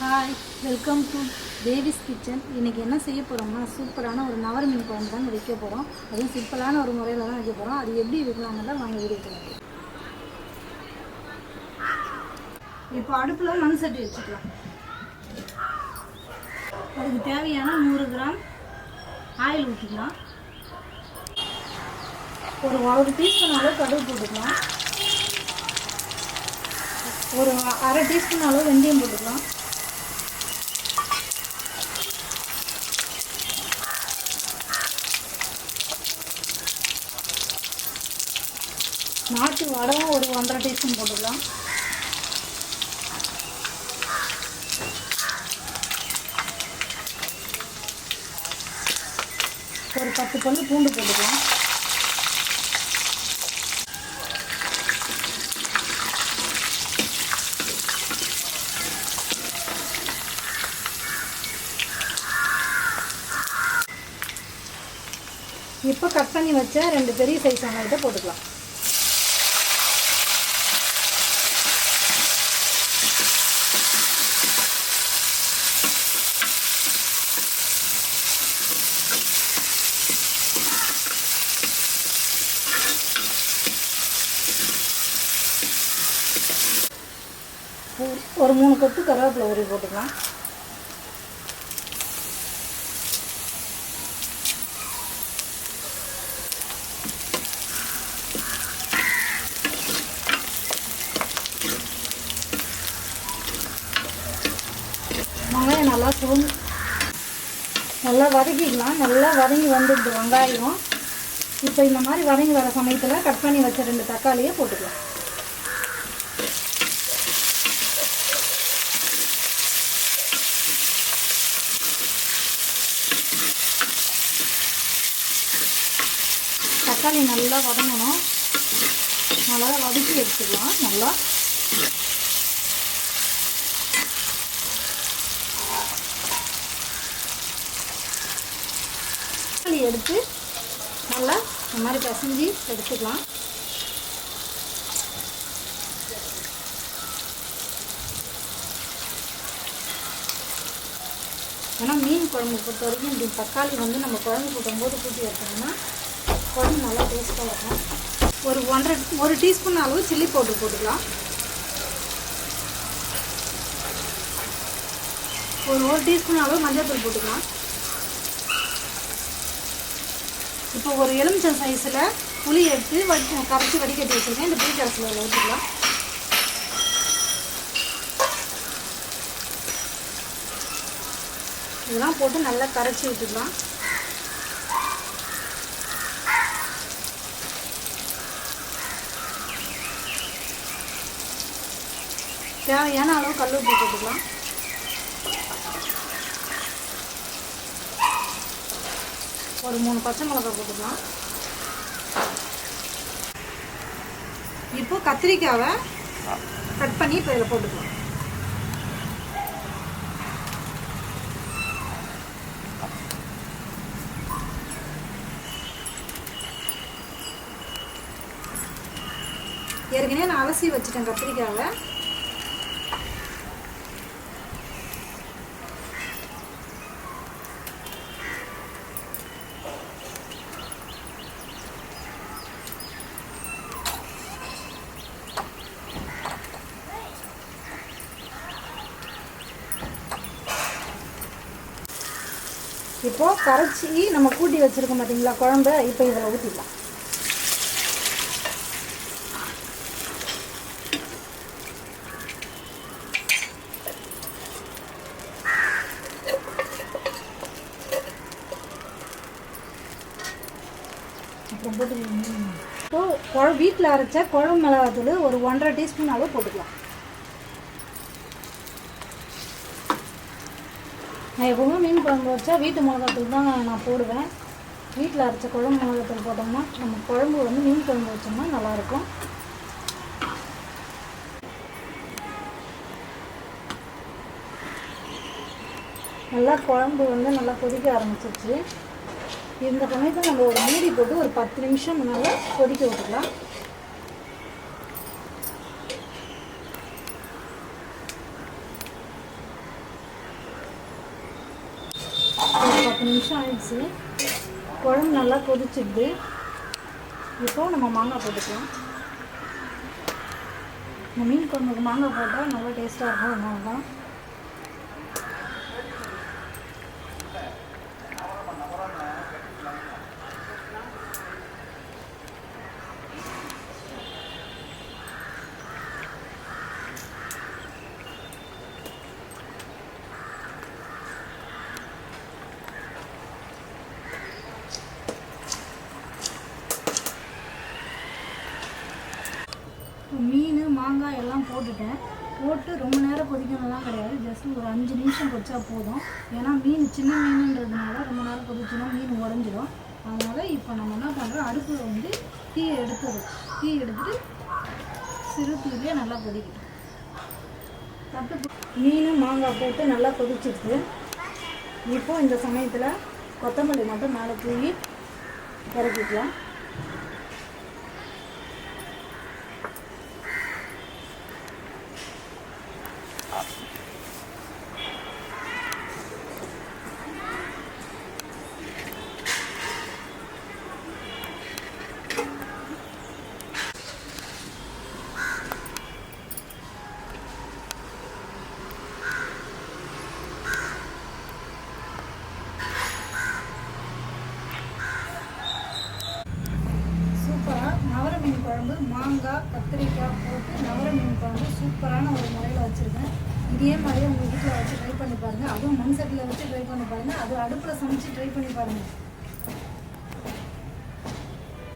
Hi welcome to Devi's kitchen இன்றைக்கி என்ன செய்ய போகிறோம்னா சூப்பரான ஒரு நவர மீன் குழம்பு தான் வைக்க போகிறோம் அதுவும் சிம்பிளான ஒரு முறையில் தான் வைக்க போகிறோம் அது எப்படி வைக்கலாம்னு வாங்க வீடியோ இப்போ அடுப்பில் மண் சட்டி வச்சுக்கலாம். அதுக்கு தேவையான நூறு கிராம் ஆயில் ஊற்றிக்கலாம் ஒரு ஒரு டீஸ்பூன் அளவு கடுகு போட்டுக்கலாம். ஒரு அரை டீஸ்பூன் அளவு வெந்தயம் போட்டுக்கலாம். நாட்டு வடகம் ஒரு ஒன்றரை டீஸ்பூன் போட்டுக்கலாம். ஒரு பத்து பல்லு பூண்டு போட்டுக்கலாம். இப்போ கட் பண்ணி வச்ச ரெண்டு பெரிய சைஸ் வெங்காயத்தை போட்டுக்கலாம். ஒரு- மூணு கொத்து கருவேப்பிலை உருவி போட்டுக்கலாம். நல்லா சுருங்க நல்லா வதக்கிக்கலாம். நல்லா வதங்கி வந்துடுது வெங்காயம். இப்போ இந்த மாதிரி வதங்கி வர சமயத்தில் கட் பண்ணி வச்ச ரெண்டு தக்காளியை போட்டுக்கலாம். தக்காளி நல்லா வதங்கணும். நல்லா வதக்கி எடுத்துக்கலாம். நல்லா எடுத்து நல்லா இந்த மாதிரி பசைஞ்சு எடுத்துக்கலாம். ஏன்னா மீன் குழம்பு பொறுத்த வரைக்கும் இப்படி தக்காளி வந்து நம்ம குழம்பு கூட்டும்போது கூட்டி எடுத்தோம்னா குழம்பு நல்லா டேஸ்ட்டாக இருக்கும் ஒரு ஒன்றரை ஒரு டீஸ்பூன் அளவு சில்லி பவுடர் போட்டுக்கலாம். ஒரு ஒரு டீஸ்பூன் அளவு மஞ்சள் தூள் போட்டுக்கலாம். இப்போ ஒரு எலுமிச்சம் சைஸில் புளி எடுத்து வடி கரைச்சி வடிகட்டி வச்சுருக்கேன். இந்த புளி கரைசலில் ஊற்றிக்கலாம் இதெல்லாம் போட்டு நல்லா கரைச்சி விட்டுக்கலாம். தேவையான அளவு கல் ஊற்றி போட்டுக்கலாம். ஒரு மூணு பச்சை மிளகாய் போட்டுக்கலாம். இப்போ கத்திரிக்காவை கட் பண்ணி இப்போ இதில் போட்டுக்கலாம். ஏற்கனவே நான் அலசி வச்சுட்டேன் கத்திரிக்காவை. இப்போ கரைச்சி நம்ம கூட்டி வச்சிருக்கோம் பார்த்தீங்களா குழம்ப? இப்போ இதில் ஊற்றிக்கலாம் அப்புறம் போட்டு இப்போ குழ வீட்டில் அரைச்ச குழம்பு மிளகாத்தூள் ஒரு ஒன்றரை டீஸ்பூன் அளவு போட்டுக்கலாம். நான் எப்பவுமே மீன் குழம்பு வச்சா வீட்டு மிளகாத்தூள் தான் நான் போடுவேன். வீட்டில் அரைச்ச குழம்பு மிளகாத்தூள் போட்டோம்னா நம்ம குழம்பு வந்து மீன் குழம்பு வச்சோம்னா நல்லாயிருக்கும். நல்லா குழம்பு வந்து நல்லா கொதிக்க ஆரம்பிச்சிருச்சு. இந்த சமயத்தில் நம்ம ஒரு மூடி போட்டு ஒரு பத்து நிமிஷம் நல்லா கொதிக்க விட்டுக்கலாம் பத்து நிமிஷம் ஆயிடுச்சு. குழம்பு நல்லா கொதிச்சிடுது இப்போ நம்ம மாங்காய் போட்டுக்கலாம். இந்த மீன் குழம்புக்கு மாங்காய் போட்டால் நல்லா டேஸ்ட்டாக இருக்கும் அதனால தான் மீன் மாங்காய் எல்லாம் போட்டுட்டேன். போட்டு ரொம்ப நேரம் கொதிக்கணும்லாம் கிடையாது. ஜஸ்ட் ஒரு அஞ்சு நிமிஷம் கொதிச்சா போதும். ஏன்னா மீன் சின்ன மீனுன்றதுனால ரொம்ப நேரம் கொதிச்சுன்னா மீன் உடஞ்சிடும் அதனால் இப்போ நம்ம என்ன பண்ணுறோம் அடுப்பில் வந்து தீ எடுத்துடும் தீ எடுத்துட்டு சிறு தீவிலே நல்லா கொதிக்கணும் தட்டு மீன் மாங்காய் போட்டு நல்லா கொதிச்சிருக்கு. இப்போது இந்த சமயத்தில் கொத்தமல்லி மட்டும் மேலே தூவி இறக்கிக்கலாம் ます。மாங்காய் கத்திரிக்காய் போட்டு நவர மீன் குழம்பு சூப்பரான ஒரு முறையில் வச்சுருக்கேன். இதே மாதிரியே உங்கள் வீட்டில் வச்சு ட்ரை பண்ணி பாருங்கள் அதுவும் மண் சட்டியில் வச்சு ட்ரை பண்ணி பாருங்கள் அது அடுப்பில் சமைச்சு ட்ரை பண்ணி பாருங்கள்